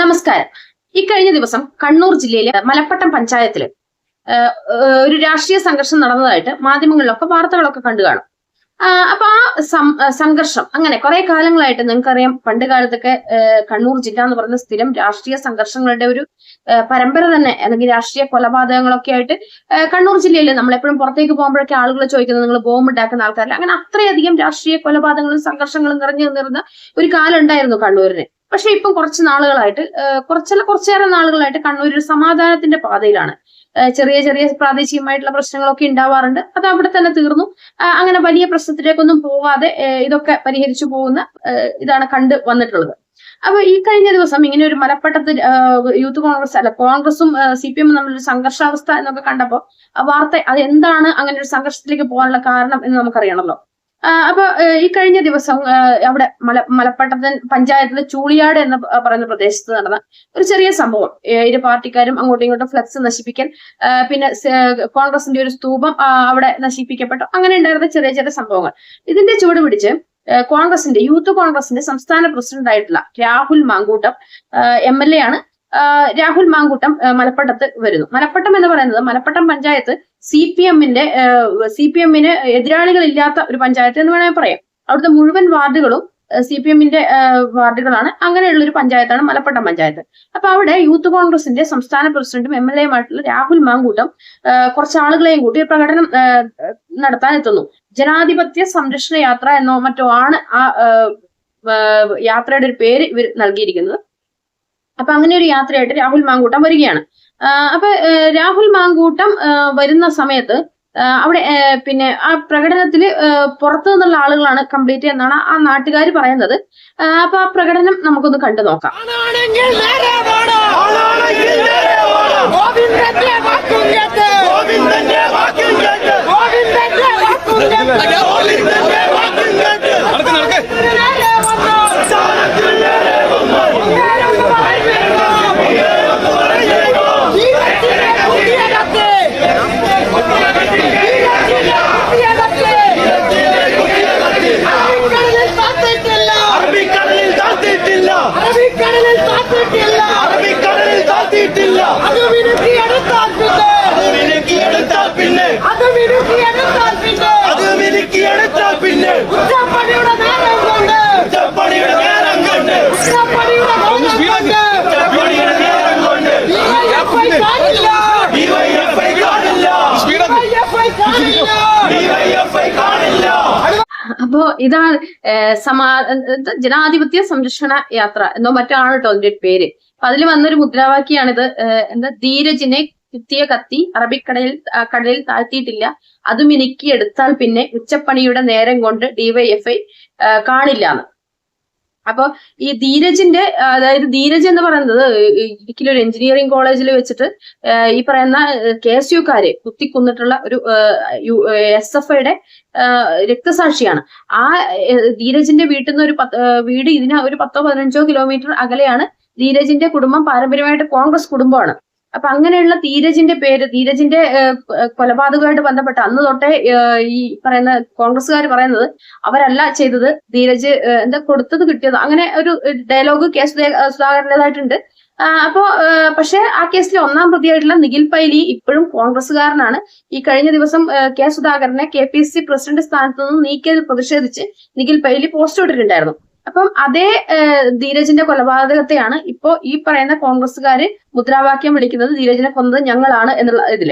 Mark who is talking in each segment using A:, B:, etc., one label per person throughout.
A: നമസ്കാരം. ഇക്കഴിഞ്ഞ ദിവസം കണ്ണൂർ ജില്ലയിലെ മലപ്പട്ടം പഞ്ചായത്തിൽ ഒരു രാഷ്ട്രീയ സംഘർഷം നടന്നതായിട്ട് മാധ്യമങ്ങളിലൊക്കെ വാർത്തകളൊക്കെ കണ്ടു കാണും. അപ്പൊ ആ സംഘർഷം അങ്ങനെ കുറെ കാലങ്ങളായിട്ട് നിങ്ങൾക്കറിയാം പണ്ട് കാലത്തൊക്കെ കണ്ണൂർ ജില്ല എന്ന് പറയുന്ന സ്ഥിരം രാഷ്ട്രീയ സംഘർഷങ്ങളുടെ ഒരു പരമ്പര തന്നെ അല്ലെങ്കിൽ രാഷ്ട്രീയ കൊലപാതകങ്ങളൊക്കെ ആയിട്ട് കണ്ണൂർ ജില്ലയിൽ നമ്മളെപ്പോഴും പുറത്തേക്ക് പോകുമ്പോഴൊക്കെ ആളുകൾ ചോദിക്കുന്നത് നിങ്ങൾ ബോംബ് ഉണ്ടാക്കുന്ന ആൾക്കാരല്ല? അങ്ങനെ അത്രയധികം രാഷ്ട്രീയ കൊലപാതകങ്ങളും സംഘർഷങ്ങളും നിറഞ്ഞു നിന്നിരുന്ന ഒരു കാലം ഉണ്ടായിരുന്നു കണ്ണൂരിന്. പക്ഷെ ഇപ്പം കുറച്ച് നാളുകളായിട്ട് കുറച്ചല്ല കുറച്ചേറെ നാളുകളായിട്ട് കണ്ണൂർ ഒരു സമാധാനത്തിന്റെ പാതയിലാണ്. ചെറിയ ചെറിയ പ്രാദേശികമായിട്ടുള്ള പ്രശ്നങ്ങളൊക്കെ ഉണ്ടാവാറുണ്ട്. അത് അവിടെ തന്നെ തീർന്നു. അങ്ങനെ വലിയ പ്രശ്നത്തിലേക്കൊന്നും പോവാതെ ഇതൊക്കെ പരിഹരിച്ചു പോകുന്ന ഇതാണ് കണ്ട് വന്നിട്ടുള്ളത്. അപ്പൊ ഈ കഴിഞ്ഞ ദിവസം ഇങ്ങനെ ഒരു മലപ്പട്ടത്തിൽ യൂത്ത് കോൺഗ്രസ് അല്ല കോൺഗ്രസും സി പി എമ്മും തമ്മിലൊരു സംഘർഷാവസ്ഥ എന്നൊക്കെ കണ്ടപ്പോ ആ വാർത്ത അത് എന്താണ് അങ്ങനെ ഒരു സംഘർഷത്തിലേക്ക് പോകാനുള്ള കാരണം എന്ന് നമുക്കറിയണമല്ലോ. അപ്പൊ ഈ കഴിഞ്ഞ ദിവസം അവിടെ മല മലപ്പട്ടത്തൻ പഞ്ചായത്തിലെ ചൂളിയാട് എന്ന് പറയുന്ന പ്രദേശത്ത് നടന്ന ഒരു ചെറിയ സംഭവം. ഇരു പാർട്ടിക്കാരും അങ്ങോട്ടും ഇങ്ങോട്ടും ഫ്ലക്സ് നശിപ്പിക്കാൻ പിന്നെ കോൺഗ്രസിന്റെ ഒരു സ്തൂപം അവിടെ നശിപ്പിക്കപ്പെട്ടു. അങ്ങനെ ഉണ്ടായിരുന്ന ചെറിയ ചെറിയ സംഭവങ്ങൾ. ഇതിന്റെ ചുവട് പിടിച്ച് കോൺഗ്രസിന്റെ യൂത്ത് കോൺഗ്രസിന്റെ സംസ്ഥാന പ്രസിഡന്റ് ആയിട്ടുള്ള Rahul Mankoottam M L A ആണ്. രാഹുൽ മാങ്കൂട്ടം മലപ്പട്ടത്ത് വരുന്നു. മലപ്പട്ടം എന്ന് പറയുന്നത് മലപ്പട്ടം പഞ്ചായത്ത് സി പി എമ്മിന്റെ സി പി എമ്മിന് എതിരാളികളില്ലാത്ത ഒരു പഞ്ചായത്ത് എന്ന് വേണമെങ്കിൽ പറയാം. അവിടുത്തെ മുഴുവൻ വാർഡുകളും സി പി എമ്മിന്റെ വാർഡുകളാണ്. അങ്ങനെയുള്ള ഒരു പഞ്ചായത്താണ് മലപ്പട്ടം പഞ്ചായത്ത്. അപ്പൊ അവിടെ യൂത്ത് കോൺഗ്രസിന്റെ സംസ്ഥാന പ്രസിഡന്റും എം എൽ എയുമായിട്ടുള്ള രാഹുൽ മാങ്കൂട്ടം കുറച്ച് ആളുകളെയും കൂട്ടി പ്രകടനം നടത്താൻ എത്തുന്നു ജനാധിപത്യ സംരക്ഷണ യാത്ര എന്നോ മറ്റോ ആണ് ആ, യാത്രയുടെ ഒരു പേര് ഇവർ നൽകിയിരിക്കുന്നത്. അപ്പൊ അങ്ങനെ ഒരു യാത്രയായിട്ട് രാഹുൽ മാങ്കൂട്ടം വരികയാണ്. അപ്പൊ രാഹുൽ മാങ്കൂട്ടം വരുന്ന സമയത്ത് അവിടെ പിന്നെ ആ പ്രകടനത്തിൽ പുറത്തു നിന്നുള്ള ആളുകളാണ് കംപ്ലീറ്റ് എന്നാണ് ആ നാട്ടുകാർ പറയുന്നത്. അപ്പൊ ആ പ്രകടനം നമുക്കൊന്ന് കണ്ടു നോക്കാം.
B: ഗോവിന്ദന്റെ വാക്കും കേട്ട്. ഗോവിന്ദന്റെ വാക്കും കേട്ട്. നേരെ വന്നോ. ജീവിതത്തിലെ പുതിയ കത്ത്. ജീവിതത്തിലെ പുതിയ കത്ത്. അറബിക്കടലിൽ താത്തിട്ടില്ല.
C: അറബിക്കടലിൽ താത്തിട്ടില്ല
B: അറബിക്കടലിൽ താത്തിയിട്ടില്ല
C: അറബിക്കടലിൽ താത്തിയിട്ടില്ല
B: അത് മിനുക്കി എടുത്താൽ പിന്നെ അത് മിനുക്കി എടുത്താൽ പിന്നെ
C: അത് മിനുക്കിയെടുത്താൽ പിന്നെ
B: അത് മിനുക്കി എടുത്താൽ പിന്നെ
C: ഉച്ചപ്പടിയുടെ നേരം കൊണ്ട്
B: ഉച്ചപ്പണിയുടെ നേരം കൊണ്ട്
C: ഉച്ചപ്പടിയുടെ നേരം കൊണ്ട്
B: ഉച്ചപ്പണിയുടെ നേരം കൊണ്ട്
C: DYFI കാണില്ല
B: ഡിവൈഎഫ്ഐ കാണില്ല
C: DYFI കാണില്ല
B: ഡിവൈഎഫ്ഐ കാണില്ല
A: അപ്പോ ഇതാണ് സമാ ജനാധിപത്യ സംരക്ഷണ യാത്ര എന്നോ മറ്റാണ് കേട്ടോ അതിന്റെ പേര്. അപ്പൊ അതിൽ വന്നൊരു മുദ്രാവാക്യാണിത് എന്താ ധീരജിനെ കുത്തിയ കത്തി അറബിക്കടലിൽ കടലിൽ താഴ്ത്തിയിട്ടില്ല. അതും എനിക്ക് എടുത്താൽ പിന്നെ ഉച്ചപ്പണിയുടെ നേരം കൊണ്ട് ഡിവൈഎഫ്ഐ കാണില്ല എന്ന് അപ്പൊ ഈ ധീരജിന്റെ അതായത് ധീരജ് എന്ന് പറയുന്നത് ഇടുക്കിയിലെ ഒരു എഞ്ചിനീയറിംഗ് കോളേജിൽ വെച്ചിട്ട് ഈ പറയുന്ന കെ എസ് യുക്കാര് കുത്തിക്കൊന്നിട്ടുള്ള ഒരു എസ് എഫ് ഐയുടെ രക്തസാക്ഷിയാണ്. ആ ധീരജിന്റെ വീട്ടിൽ നിന്ന് ഒരു വീട് ഇതിന് ഒരു പത്തോ പതിനഞ്ചോ കിലോമീറ്റർ അകലെയാണ് ധീരജിന്റെ കുടുംബം. പാരമ്പര്യമായിട്ട് കോൺഗ്രസ് കുടുംബമാണ്. അപ്പൊ അങ്ങനെയുള്ള ധീരജിന്റെ പേര് ധീരജിന്റെ കൊലപാതകമായിട്ട് ബന്ധപ്പെട്ട അന്ന് തൊട്ടേ ഈ പറയുന്ന കോൺഗ്രസ്സുകാർ പറയുന്നത് അവരല്ല ചെയ്തത്. ധീരജ് എന്താ കൊടുത്തത് കിട്ടിയത്? അങ്ങനെ ഒരു ഡയലോഗ് കെ സുധാകരന്റെതായിട്ടുണ്ട് അപ്പോ പക്ഷേ ആ കേസിൽ ഒന്നാം പ്രതിയായിട്ടുള്ള നിഖിൽ പൈലി ഇപ്പോഴും കോൺഗ്രസ്സുകാരനാണ്. ഈ കഴിഞ്ഞ ദിവസം കെ സുധാകരനെ കെ പി സി പ്രസിഡന്റ് സ്ഥാനത്ത് നിന്ന് നീക്കിയതിൽ പ്രതിഷേധിച്ച് നിഖിൽ പൈലി പോസ്റ്റ് ഇട്ടിട്ടുണ്ടായിരുന്നു. അപ്പം അതേ ധീരജിന്റെ കൊലപാതകത്തെയാണ് ഇപ്പോ ഈ പറയുന്ന കോൺഗ്രസ്സുകാര് മുദ്രാവാക്യം വിളിക്കുന്നത് ധീരജിനെ കൊന്നത് ഞങ്ങളാണ് എന്നുള്ള ഇതിൽ.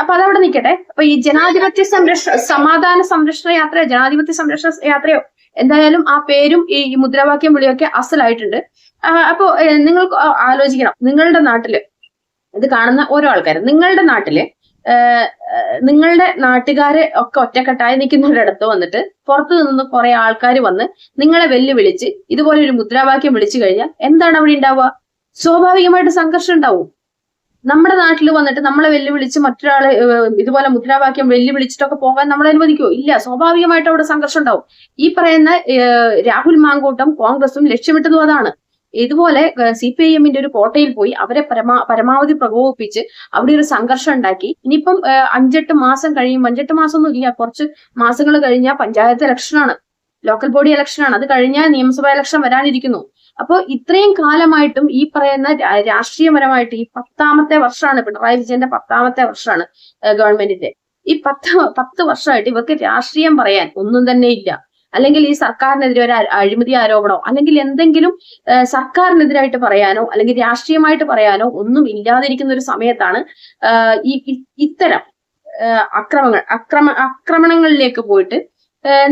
A: അപ്പൊ അതവിടെ നിൽക്കട്ടെ. അപ്പൊ ഈ ജനാധിപത്യ സംരക്ഷണ സമാധാന സംരക്ഷണ യാത്രയോ ജനാധിപത്യ സംരക്ഷണ യാത്രയോ എന്തായാലും ആ പേരും ഈ മുദ്രാവാക്യം വിളിയൊക്കെ അസലായിട്ടുണ്ട്. അപ്പോ നിങ്ങൾ ആലോചിക്കണം. നിങ്ങളുടെ നാട്ടിൽ ഇത് കാണുന്ന ഓരോ ആൾക്കാരും നിങ്ങളുടെ നാട്ടിൽ നിങ്ങളുടെ നാട്ടുകാരെ ഒക്കെ ഒറ്റക്കെട്ടായി നിൽക്കുന്നവരടുത്ത് വന്നിട്ട് പുറത്തു നിന്ന് കുറെ ആൾക്കാർ വന്ന് നിങ്ങളെ വെല്ലുവിളിച്ച് ഇതുപോലെ ഒരു മുദ്രാവാക്യം വിളിച്ചു കഴിഞ്ഞാൽ എന്താണ് അവിടെ ഉണ്ടാവുക? സ്വാഭാവികമായിട്ട് സംഘർഷം ഉണ്ടാവും. നമ്മുടെ നാട്ടിൽ വന്നിട്ട് നമ്മളെ വെല്ലുവിളിച്ച് മറ്റൊരാളെ ഇതുപോലെ മുദ്രാവാക്യം വെല്ലുവിളിച്ചിട്ടൊക്കെ പോകാൻ നമ്മൾ അനുവദിക്കുമോ ഇല്ല സ്വാഭാവികമായിട്ട് അവിടെ സംഘർഷം ഉണ്ടാവും. ഈ പറയുന്ന രാഹുൽ മാങ്കൂട്ടം കോൺഗ്രസും ലക്ഷ്യമിട്ടതും അതാണ്. ഇതുപോലെ സി പി ഐ എമ്മിന്റെ ഒരു കോട്ടയിൽ പോയി അവരെ പരമാ പരമാവധി പ്രകോപിപ്പിച്ച് അവിടെ ഒരു സംഘർഷം ഉണ്ടാക്കി. ഇനിയിപ്പം അഞ്ചെട്ട് മാസം കഴിയും അഞ്ചെട്ട് മാസം ഒന്നും ഇല്ല കുറച്ച് മാസങ്ങൾ കഴിഞ്ഞാൽ പഞ്ചായത്ത് ഇലക്ഷനാണ്. ലോക്കൽ ബോഡി ഇലക്ഷനാണ്. അത് കഴിഞ്ഞാൽ നിയമസഭാ ഇലക്ഷൻ വരാനിരിക്കുന്നു. അപ്പോൾ ഇത്രയും കാലമായിട്ടും ഈ പറയുന്ന രാഷ്ട്രീയപരമായിട്ട് ഈ പത്താമത്തെ വർഷമാണ് പിണറായി വിജയന്റെ പത്താമത്തെ വർഷമാണ് ഗവൺമെന്റിന്റെ. ഈ പത്ത് പത്ത് വർഷമായിട്ട് ഇവർക്ക് രാഷ്ട്രീയം പറയാൻ ഒന്നും തന്നെ ഇല്ല. അല്ലെങ്കിൽ ഈ സർക്കാരിനെതിരെ ഒരു അഴിമതി ആരോപണമോ അല്ലെങ്കിൽ എന്തെങ്കിലും സർക്കാരിനെതിരായിട്ട് പറയാനോ അല്ലെങ്കിൽ രാഷ്ട്രീയമായിട്ട് പറയാനോ ഒന്നും ഇല്ലാതിരിക്കുന്ന ഒരു സമയത്താണ് ഈ ഇത്തരം അക്രമങ്ങൾ അക്രമ ആക്രമണങ്ങളിലേക്ക് പോയിട്ട്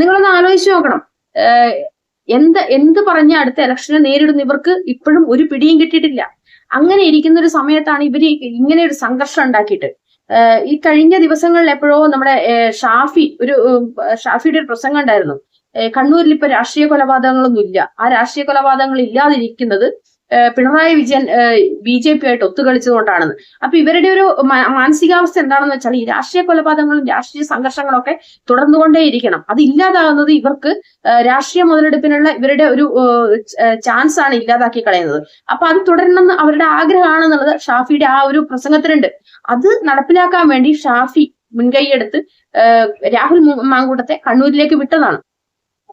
A: നിങ്ങളൊന്ന് ആലോചിച്ച് നോക്കണം. എന്ത് എന്ത് പറഞ്ഞ അടുത്ത ഇലക്ഷനെ നേരിടുന്ന ഇവർക്ക് ഇപ്പോഴും ഒരു പിടിയും കിട്ടിയിട്ടില്ല. അങ്ങനെ ഇരിക്കുന്ന ഒരു സമയത്താണ് ഇവർ ഇങ്ങനെ ഒരു സംഘർഷം ഉണ്ടാക്കിയിട്ട്. ഈ കഴിഞ്ഞ ദിവസങ്ങളിൽ എപ്പോഴോ നമ്മുടെ ഷാഫി ഒരു ഷാഫിയുടെ ഒരു പ്രസംഗം ഉണ്ടായിരുന്നു. കണ്ണൂരിൽ ഇപ്പൊ രാഷ്ട്രീയ കൊലപാതകങ്ങളൊന്നും ഇല്ല ആ രാഷ്ട്രീയ കൊലപാതകങ്ങൾ ഇല്ലാതിരിക്കുന്നത് Pinarayi Vijayan B J P ആയിട്ട് ഒത്തുകളിച്ചതുകൊണ്ടാണെന്ന്. അപ്പൊ ഇവരുടെ ഒരു മാനസികാവസ്ഥ എന്താണെന്ന് വെച്ചാൽ ഈ രാഷ്ട്രീയ കൊലപാതകങ്ങളും രാഷ്ട്രീയ സംഘർഷങ്ങളും ഒക്കെ തുടർന്നുകൊണ്ടേയിരിക്കണം. അത് ഇല്ലാതാകുന്നത് ഇവർക്ക് രാഷ്ട്രീയ മുതലെടുപ്പിനുള്ള ഇവരുടെ ഒരു ചാൻസ് ആണ് ഇല്ലാതാക്കി കളയുന്നത്. അപ്പൊ അത് തുടരണമെന്ന് അവരുടെ ആഗ്രഹമാണെന്നുള്ളത് ഷാഫിയുടെ ആ ഒരു പ്രസംഗത്തിലുണ്ട്. അത് നടപ്പിലാക്കാൻ വേണ്ടി ഷാഫി മുൻകൈയെടുത്ത് രാഹുൽ മാങ്കൂട്ടത്തെ കണ്ണൂരിലേക്ക് വിട്ടതാണ്.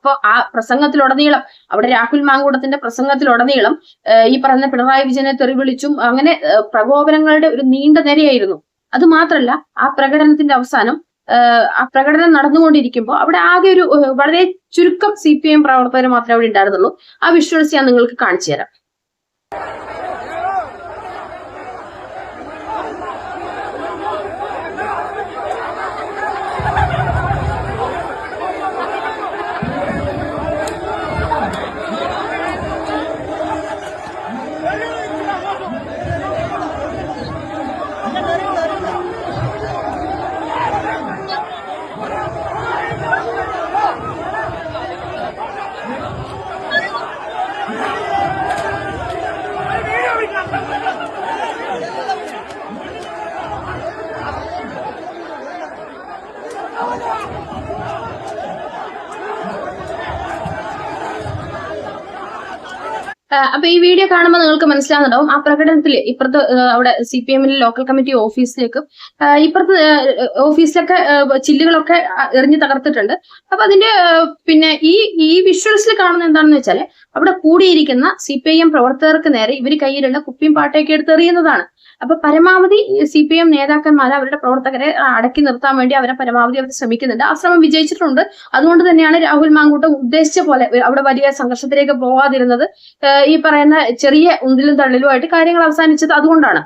A: അപ്പൊ ആ പ്രസംഗത്തിലുടനീളം അവിടെ രാഹുൽ മാങ്കൂടത്തിന്റെ പ്രസംഗത്തിലുടനീളം ഈ പറഞ്ഞ പിണറായി വിജയനെ തെറിവിളിച്ചും അങ്ങനെ പ്രകോപനങ്ങളുടെ ഒരു നീണ്ട നിരയായിരുന്നു. അത് മാത്രല്ല ആ പ്രകടനത്തിന്റെ അവസാനം ആ പ്രകടനം നടന്നുകൊണ്ടിരിക്കുമ്പോൾ അവിടെ ആകെ ഒരു വളരെ ചുരുക്കം സി പി ഐ എം പ്രവർത്തകർ മാത്രമേ അവിടെ ഉണ്ടായിരുന്നുള്ളൂ. ആ വിഷ്വൽസ് ഞാൻ നിങ്ങൾക്ക് കാണിച്ചു തരാം അപ്പൊ ഈ വീഡിയോ കാണുമ്പോൾ നിങ്ങൾക്ക് മനസ്സിലാകുന്നുണ്ടാവും ആ പ്രകടനത്തിൽ ഇപ്പുറത്ത് അവിടെ സി പി എമ്മിലെ ലോക്കൽ കമ്മിറ്റി ഓഫീസിലേക്കും ഇപ്പുറത്ത് ഓഫീസിലൊക്കെ ചില്ലുകളൊക്കെ എറിഞ്ഞു തകർത്തിട്ടുണ്ട്. അപ്പൊ അതിന്റെ പിന്നെ ഈ ഈ വിഷ്വൽസിൽ കാണുന്ന എന്താണെന്ന് വെച്ചാൽ അവിടെ കൂടിയിരിക്കുന്ന സി പി ഐ എം പ്രവർത്തകർക്ക് നേരെ ഇവർ കയ്യിലുള്ള കുപ്പിയും പാട്ടയൊക്കെ എടുത്ത് എറിയുന്നതാണ് അപ്പൊ പരമാവധി സി പി എം നേതാക്കന്മാർ അവരുടെ പ്രവർത്തകരെ അടക്കി നിർത്താൻ വേണ്ടി അവരെ പരമാവധി അവർ ശ്രമിക്കുന്നുണ്ട്. ആ ശ്രമം വിജയിച്ചിട്ടുണ്ട്. അതുകൊണ്ട് തന്നെയാണ് രാഹുൽ മാങ്കൂട്ടം ഉദ്ദേശിച്ച പോലെ അവിടെ വലിയ സംഘർഷത്തിലേക്ക് പോവാതിരുന്നത്. ഈ പറയുന്ന ചെറിയ ഉന്തിലും തള്ളിലുമായിട്ട് കാര്യങ്ങൾ അവസാനിച്ചത് അതുകൊണ്ടാണ്.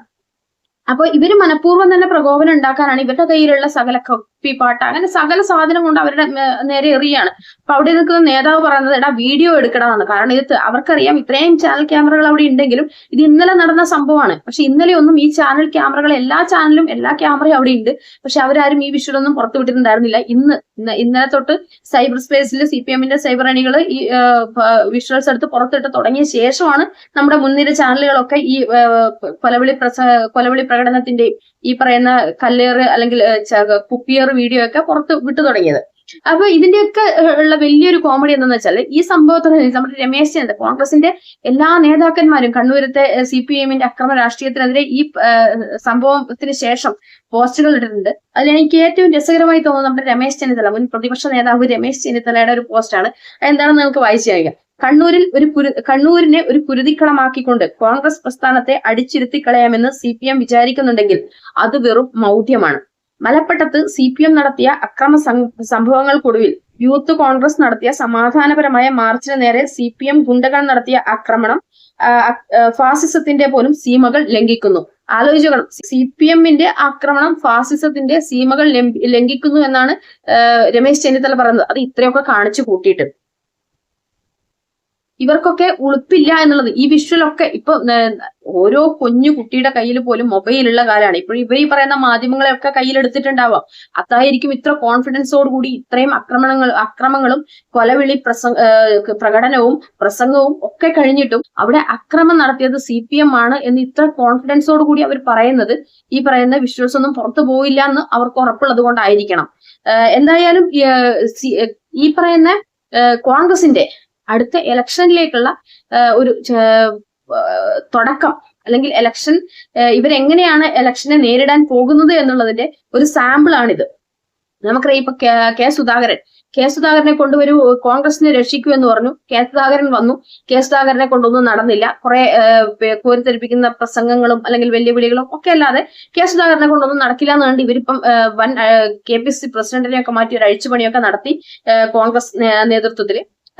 A: അപ്പൊ ഇവർ മനഃപൂർവം തന്നെ പ്രകോപനം ഉണ്ടാക്കാനാണ് ഇവരുടെ കയ്യിലുള്ള സകല കപ്പി പാട്ട. അങ്ങനെ സകല സാധനം കൊണ്ട് അവരുടെ നേരെ എറിയാണ്. അപ്പൊ അവിടെ നിൽക്കുന്ന നേതാവ് പറയുന്നത് എടാ വീഡിയോ എടുക്കണമെന്ന്. കാരണം ഇത് അവർക്കറിയാം ഇത്രയും ചാനൽ ക്യാമറകൾ അവിടെ ഉണ്ടെങ്കിലും ഇത് ഇന്നലെ നടന്ന സംഭവമാണ്. പക്ഷെ ഇന്നലെ ഒന്നും ഈ ചാനൽ ക്യാമറകൾ എല്ലാ ചാനലും എല്ലാ ക്യാമറയും അവിടെ ഉണ്ട്. പക്ഷെ അവരാരും ഈ വിഷയമൊന്നും പുറത്തു വിട്ടിട്ടുണ്ടായിരുന്നില്ല. ഇന്ന് ഇന്ന- ഇന്നലെ തൊട്ട് സൈബർ സ്പേസിൽ സി പി എമ്മിന്റെ സൈബർ അണികൾ ഈ വിഷ്വൽസ് എടുത്ത് പുറത്തിട്ട് തുടങ്ങിയ ശേഷമാണ് നമ്മുടെ മുൻനിര ചാനലുകളൊക്കെ ഈ കൊലവിളി പ്രസ കൊലവിളി പ്രകടനത്തിന്റെയും ഈ പറയുന്ന കല്ലേറ് അല്ലെങ്കിൽ കുപ്പിയേറ് വീഡിയോ ഒക്കെ പുറത്ത് വിട്ടു തുടങ്ങിയത്. അപ്പൊ ഇതിന്റെയൊക്കെ ഉള്ള വലിയൊരു കോമഡി എന്താണെന്ന് വെച്ചാൽ ഈ സംഭവത്തിന് നമ്മുടെ രമേശ് ചെന്നിത്തല കോൺഗ്രസിന്റെ എല്ലാ നേതാക്കന്മാരും കണ്ണൂരത്തെ സി പി എമ്മിന്റെ അക്രമ രാഷ്ട്രീയത്തിനെതിരെ ഈ സംഭവത്തിന് ശേഷം പോസ്റ്റുകൾ ഇട്ടിട്ടുണ്ട്. അതിൽ എനിക്ക് ഏറ്റവും രസകരമായി തോന്നുന്നത് നമ്മുടെ രമേശ് ചെന്നിത്തല മുൻ പ്രതിപക്ഷ നേതാവ് രമേശ് ചെന്നിത്തലയുടെ ഒരു പോസ്റ്റാണ്. എന്താണെന്ന് നിങ്ങൾക്ക് വായിച്ചു കഴിയാം കണ്ണൂരിൽ ഒരു കണ്ണൂരിനെ ഒരു കുരുതിക്കളമാക്കിക്കൊണ്ട് കോൺഗ്രസ് പ്രസ്ഥാനത്തെ അടിച്ചിരുത്തി കളയാമെന്ന് സി പി എം വിചാരിക്കുന്നുണ്ടെങ്കിൽ അത് വെറും മൗഢ്യമാണ്. മലപ്പട്ടത്ത് സി പി എം നടത്തിയ അക്രമ സംഭവങ്ങൾക്കൊടുവിൽ യൂത്ത് കോൺഗ്രസ് നടത്തിയ സമാധാനപരമായ മാർച്ചിന് നേരെ സി പി എം ഗുണ്ടകൾ നടത്തിയ ആക്രമണം ഫാസിസത്തിന്റെ പോലും സീമകൾ ലംഘിക്കുന്നു. ആലോചിക്കണം സി പി എമ്മിന്റെ ആക്രമണം ഫാസിസത്തിന്റെ സീമകൾ ലംഘിക്കുന്നു എന്നാണ് രമേശ് ചെന്നിത്തല പറയുന്നത്. അത് ഇത്രയൊക്കെ കാണിച്ചു കൂട്ടിയിട്ട്. ഇവർക്കൊക്കെ ഉളുപ്പില്ല എന്നുള്ളത്. ഈ വിഷ്വലൊക്കെ ഇപ്പൊ ഓരോ കുഞ്ഞു കുട്ടിയുടെ കയ്യിൽ പോലും മൊബൈലുള്ള കാലമാണ് ഇപ്പോൾ ഇവർ ഈ പറയുന്ന മാധ്യമങ്ങളെയൊക്കെ കയ്യിലെടുത്തിട്ടുണ്ടാവാം. അതായിരിക്കും ഇത്ര കോൺഫിഡൻസോടുകൂടി ഇത്രയും ആക്രമണങ്ങൾ അക്രമങ്ങളും കൊലവിളി പ്രസംഗ പ്രകടനവും പ്രസംഗവും ഒക്കെ കഴിഞ്ഞിട്ടും അവിടെ അക്രമം നടത്തിയത് സി പി എം ആണ് എന്ന് ഇത്ര കോൺഫിഡൻസോടുകൂടി അവർ പറയുന്നത്. ഈ പറയുന്ന വിഷ്വൽസ് ഒന്നും പുറത്തു പോയില്ല എന്ന് അവർക്ക് ഉറപ്പുള്ളത് കൊണ്ടായിരിക്കണം. എന്തായാലും ഈ പറയുന്ന കോൺഗ്രസിന്റെ അടുത്ത ഇലക്ഷനിലേക്കുള്ള ഒരു തുടക്കം അല്ലെങ്കിൽ ഇലക്ഷൻ ഇവരെങ്ങനെയാണ് ഇലക്ഷനെ നേരിടാൻ പോകുന്നത് എന്നുള്ളതിന്റെ ഒരു സാമ്പിൾ ആണിത് നമുക്കറിയാം ഇപ്പൊ കെ- സുധാകരൻ. കെ സുധാകരനെ കൊണ്ടുവരൂ കോൺഗ്രസിനെ രക്ഷിക്കൂ എന്ന് പറഞ്ഞു. കെ സുധാകരൻ വന്നു. കെ സുധാകരനെ കൊണ്ടൊന്നും നടന്നില്ല. കുറെ കോരിത്തെരിപ്പിക്കുന്ന പ്രസംഗങ്ങളും അല്ലെങ്കിൽ വെല്ലുവിളികളും ഒക്കെ അല്ലാതെ കെ സുധാകരനെ കൊണ്ടൊന്നും നടക്കില്ല എന്ന് കണ്ട് ഇവരിപ്പം വൻ കെ പി സി പ്രസിഡന്റിനെയൊക്കെ മാറ്റി ഒരു അഴിച്ചുപണിയൊക്കെ നടത്തി കോൺഗ്രസ് നേ-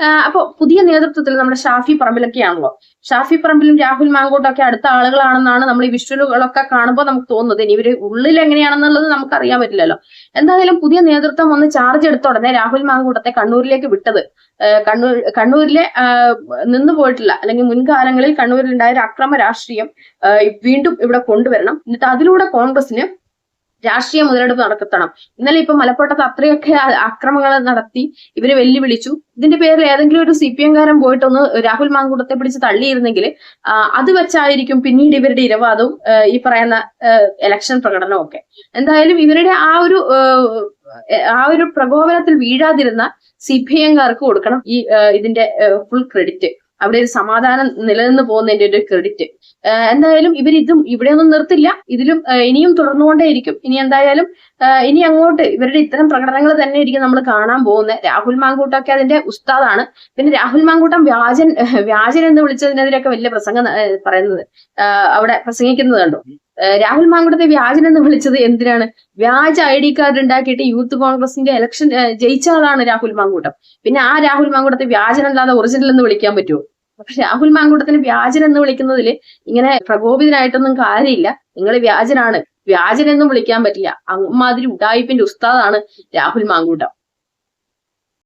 A: നേതൃത്വത്തിൽ ആ, അപ്പൊ പുതിയ നേതൃത്വത്തിൽ നമ്മുടെ ഷാഫി പറമ്പിലൊക്കെയാണല്ലോ. ഷാഫി പറമ്പിലും രാഹുൽ മാങ്കോട്ടും ഒക്കെ അടുത്ത ആളുകളാണെന്നാണ് നമ്മൾ ഈ വിഷ്വലുകളൊക്കെ കാണുമ്പോൾ നമുക്ക് തോന്നുന്നത്. ഇനി ഇവർ ഉള്ളിൽ എങ്ങനെയാണെന്നുള്ളത് നമുക്ക് അറിയാൻ പറ്റില്ലല്ലോ. എന്തായാലും പുതിയ നേതൃത്വം ഒന്ന് ചാർജ് എടുത്ത ഉടനെ രാഹുൽ മാങ്കൂട്ടത്തെ കണ്ണൂരിലേക്ക് വിട്ടത്. കണ്ണൂർ കണ്ണൂരിലെ നിന്നു പോയിട്ടില്ല. അല്ലെങ്കിൽ മുൻകാലങ്ങളിൽ കണ്ണൂരിൽ ഉണ്ടായ ഒരു അക്രമ രാഷ്ട്രീയം വീണ്ടും ഇവിടെ കൊണ്ടുവരണം. എന്നിട്ട് അതിലൂടെ കോൺഗ്രസിന് രാഷ്ട്രീയ മുതലെടുപ്പ് നടത്തണം. ഇന്നലെ ഇപ്പൊ മലപ്പുറത്ത് അത്രയൊക്കെ അക്രമങ്ങൾ നടത്തി ഇവരെ വെല്ലുവിളിച്ചു. ഇതിന്റെ പേരിൽ ഏതെങ്കിലും ഒരു സി പി എംകാരൻ പോയിട്ടൊന്ന് രാഹുൽ മാങ്കൂട്ടത്തെ പിടിച്ച് തള്ളിയിരുന്നെങ്കിൽ അത് വെച്ചായിരിക്കും പിന്നീട് ഇവരുടെ ഇരവാദവും ഈ പറയുന്ന എലക്ഷൻ പ്രകടനവും ഒക്കെ. എന്തായാലും ഇവരുടെ ആ ഒരു ആ ഒരു പ്രകോപനത്തിൽ വീഴാതിരുന്ന സി പി എംകാർക്ക് കൊടുക്കണം ഈ ഇതിന്റെ ഫുൾ ക്രെഡിറ്റ് അവിടെ ഒരു സമാധാനം നിലനിന്ന് പോകുന്നതിന്റെ ഒരു ക്രെഡിറ്റ് എന്തായാലും ഇവർ ഇതും ഇവിടെയൊന്നും നിർത്തില്ല. ഇതിലും ഇനിയും തുടർന്നുകൊണ്ടേയിരിക്കും. ഇനി എന്തായാലും ഇനി അങ്ങോട്ട് ഇവരുടെ ഇത്തരം പ്രകടനങ്ങൾ തന്നെ ആയിരിക്കും നമ്മൾ കാണാൻ പോകുന്നത്. രാഹുൽ മാങ്കൂട്ടൊക്കെ അതിന്റെ ഉസ്താദാണ്. പിന്നെ രാഹുൽ മാങ്കൂട്ടം വ്യാജൻ വ്യാജൻ എന്ന് വിളിച്ചതിനെതിരെയൊക്കെ വലിയ പ്രസംഗം പറയുന്നത് അവിടെ പ്രസംഗിക്കുന്നത് കണ്ടു? രാഹുൽ മാങ്കൂട്ടത്തെ വ്യാജൻ എന്ന് വിളിച്ചത് എന്തിനാണ്? വ്യാജ ഐ ഡി കാർഡ് ഉണ്ടാക്കിയിട്ട് യൂത്ത് കോൺഗ്രസിന്റെ ഇലക്ഷൻ ജയിച്ച ആളാണ് രാഹുൽ മാങ്കൂട്ടം. പിന്നെ ആ രാഹുൽ മാങ്കൂട്ടത്തെ വ്യാജൻ അല്ലാതെ ഒറിജിനൽ എന്ന് വിളിക്കാൻ പറ്റുമോ? പക്ഷെ രാഹുൽ മാങ്കൂട്ടത്തിന് വ്യാജൻ എന്ന് വിളിക്കുന്നതിൽ ഇങ്ങനെ പ്രകോപിതനായിട്ടൊന്നും കാര്യമില്ല. നിങ്ങൾ വ്യാജനാണ്. വ്യാജനെന്നും വിളിക്കാൻ പറ്റില്ല. അമ്മാതിരി ഉടായിപ്പിന്റെ ഉസ്താദാണ് രാഹുൽ മാങ്കൂട്ടം.